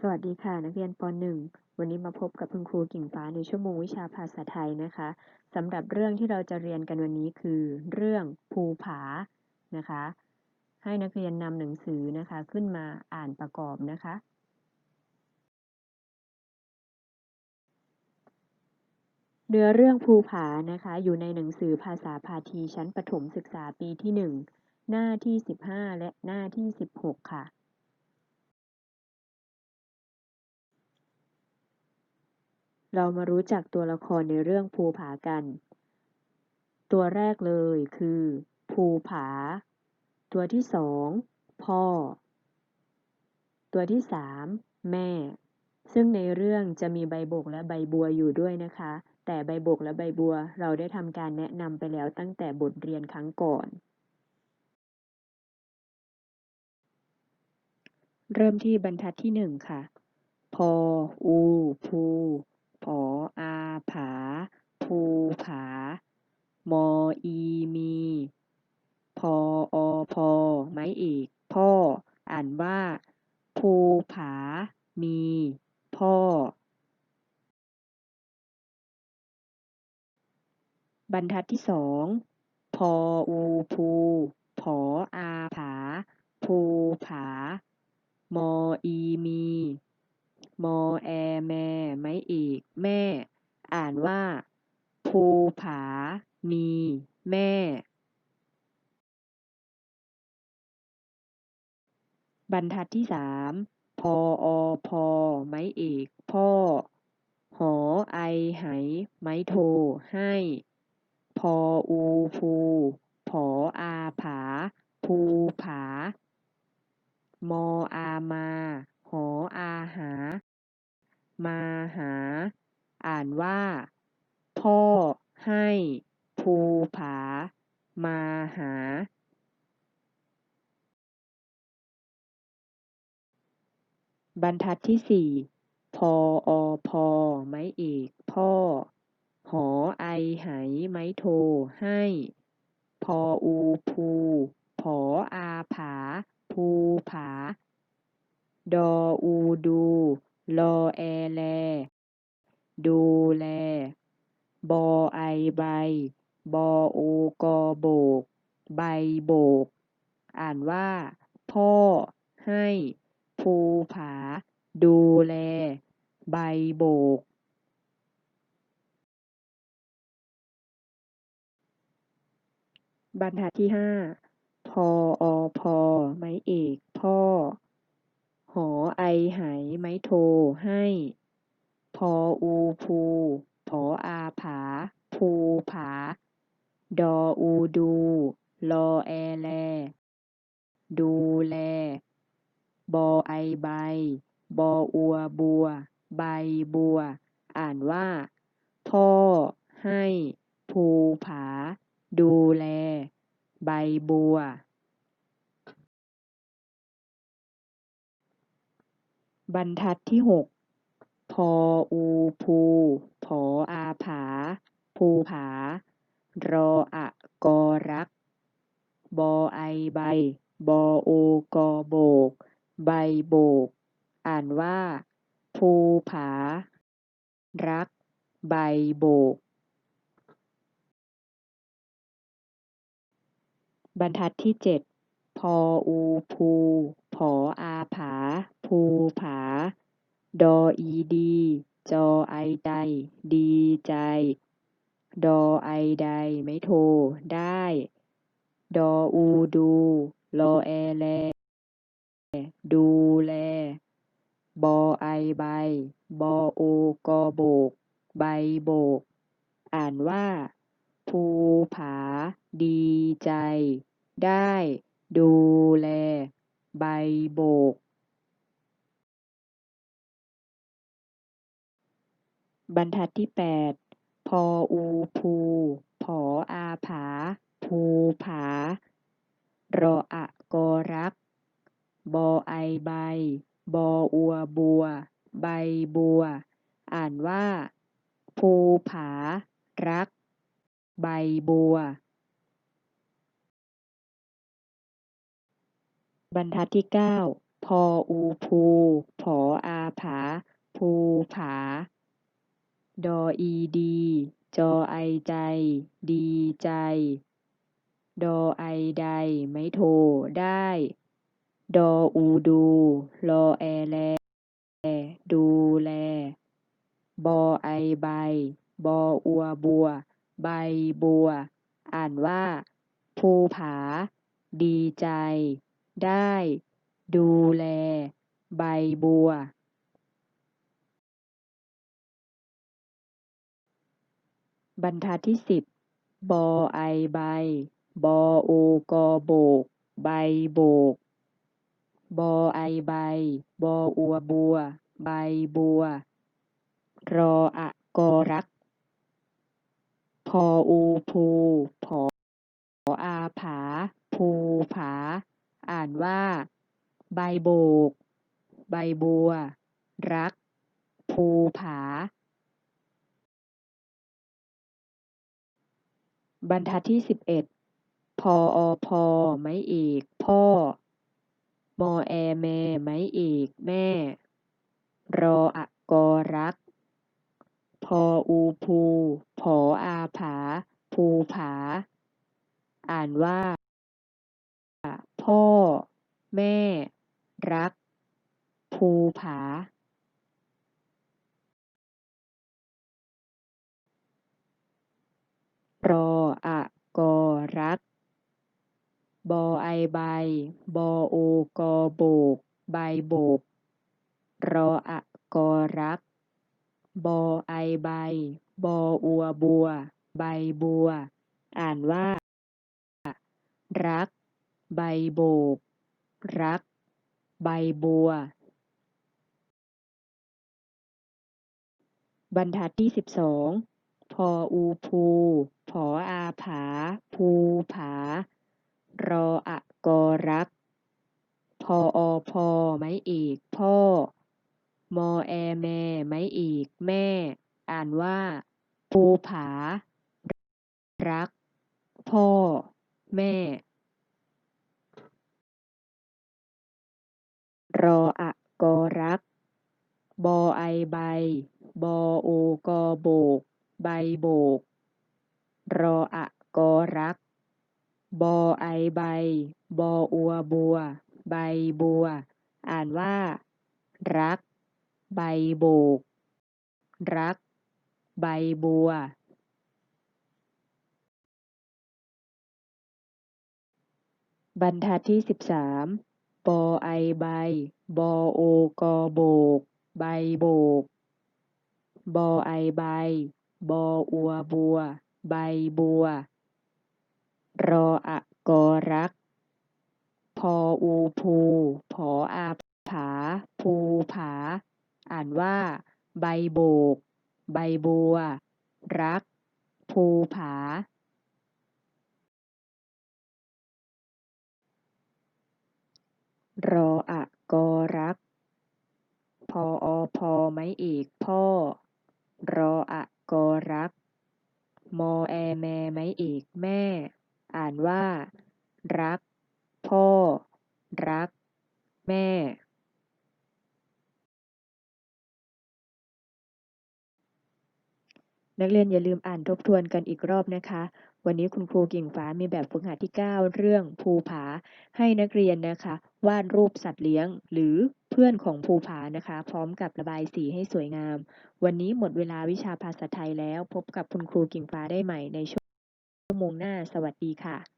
สวัสดีค่ะ นักเรียนป .1 วันนี้มาพบกับคุณครูกิ่งฟ้าในชั่วโมงวิชาภาษาไทยนะคะสำหรับเรื่องที่เราจะเรียนกันวันนี้คือ เรื่องภูผานะคะ ให้นักเรียนนำหนังสือนะคะขึ้นมาอ่านประกอบนะคะ เนื้อเรื่องภูผานะคะ อยู่ในหนังสือภาษาพาทีชั้นประถมศึกษาปีที่ 1 หน้าที่ 15 และหน้าที่ 16 ค่ะ เรามารู้จักตัวละครในเรื่องภูผากัน ตัวแรกเลยคือ ภูผา ตัวที่สองพ่อ ตัวที่สามแม่ ซึ่งในเรื่องจะมีใบบกและใบบัวอยู่ด้วยนะคะ แต่ใบบกและใบบัวเราได้ทำการแนะนำไปแล้วตั้งแต่บทเรียนครั้งก่อนเริ่มที่บรรทัดที่หนึ่งค่ะ พอ อู ภู ผออาผา ภูผา มออีมี พออพอไม้เอกพ่อ อ่านว่า ภูผา มี พ่อ บรรทัดที่สองพออูภูผออาผา ภูผา มออีมี มอแอแมไม้เอกแม่ อ่านว่า ภูผา มี แม่ บรรทัดที่สามพออพอไม้เอกพ่อ หอไอไหไม้โท ให้ พออูภูผออาผา ภูผา มออามา หออาหา มาหา อ่านว่า พ่อให้ภูผา มาหา บรรทัดที่สี่พออพอไม้เอกพ่อ หอไอไหไม้โทให้ พออูภูผออาผา ภูผา ดออูดู ลอแอแล ดูแล บอไอใบ บอโอกอโบก ใบโบก อ่านว่า พ่อ ให้ ภูผา ดูแล ใบโบกบรรทัดที่ห้าพออพอไม้เอก พ่อ หอไอไหไม้โท ให้ พออูภูผออาผา ภูผา ดออูดู ลอแอแล ดูแล บอไอใบ บออัวบัว ใบบัว อ่านว่า พ่อ ให้ ภูผา ดูแล ใบบัว บรรทัดที่หก พออูภู ผออาผา ภูผา รออะกอรัก บอไอใบ บอโอกอโบก ใบโบก อ่านว่า ภูผา รัก ใบโบก บรรทัดที่เจ็ด พออูภู ผออาผาภูผา ดออีดี จอไอใจดีใจ ดอไอใดไม้โท ได้ ดออูดูลอแอแล ดูแล บอไอใบ บอโอกอโบก ใบโบก อ่านว่า ภูผา ดีใจ ได้ ดูแล ใบโบก บรรทัดที่แปดพออูภู ผออาผา ภูผา รออะกอรัก บอไอใบ บออัวบัว ใบบัว อ่านว่า ภูผา รัก ใบบัว บรรทัดที่เก้าพออูภู ผออาผา ภูผา ดออีดี จอไอใจ ดีใจ ดอไอใด ไม้โท ได้ ดออูดู รอแอแล ดูแล บอไอใบ บออัวบัว ใบบัว อ่านว่า ภูผา ดีใจ ได้ ดูแล ใบบัว บรรทัดที่สิบ บอไอใบ บอโอกอโบก ใบโบก บอไอใบ บออัวบัว ใบบัว รออะกอรัก พออูภูผออาผา ภูผา อ่านว่า ใบโบก ใบบัว รัก ภูผา บรรทัดที่สิบเอ็ดพออพอไม้เอกพ่อ มอแอแมไม้เอกแม่ รออะกอรัก พออูภูผออาผา ภูผา อ่านว่า พ่อ แม่ รัก ภูผา รออะกอรัก บอไอใบ บอโอกอโบก ใบโบก รออะกอรัก บอไอใบ บออัวบัว ใบบัว อ่านว่า รัก ใบโบก รัก ใบบัว บรรทัดที่สิบสอง พออูภู ผออาผา ภูผา รออะกอรัก พออพอไม้เอกพ่อ มอแอแมไม้เอกแม่ อ่านว่า ภูผา รัก พ่อ แม่ รออะกอรัก บอไอใบ บอโอกอโบก ใบโบก รออะกอรัก บอไอใบ บออัวบัว ใบบัว อ่านว่า รัก ใบโบก รัก ใบบัวบรรทัดที่สิบสามบอไอใบ บอโอกอโบก ใบโบก บอไอใบ บออัวบัว ใบบัว รออะกอรัก พออูภู ผออาผา ภูผา อ่านว่า ใบโบก ใบบัว รัก ภูผารออะกอรัก พออพอไม้เอกพ่อ รออะ กอรัก มอแอแมไม้เอกแม่ อ่านว่า รัก พ่อ รัก แม่นักเรียนอย่าลืมอ่านทบทวนกันอีกรอบนะคะ วันนี้คุณครูกิ่งฟ้ามีแบบฝึกหัดที่ 9 เรื่องภูผาให้นักเรียนนะคะ วาดรูปสัตว์เลี้ยง หรือเพื่อนของภูผานะคะ พร้อมกับระบายสีให้สวยงาม วันนี้หมดเวลาวิชาภาษาไทยแล้ว พบกับคุณครูกิ่งฟ้าได้ใหม่ในชั่วโมงหน้า สวัสดีค่ะ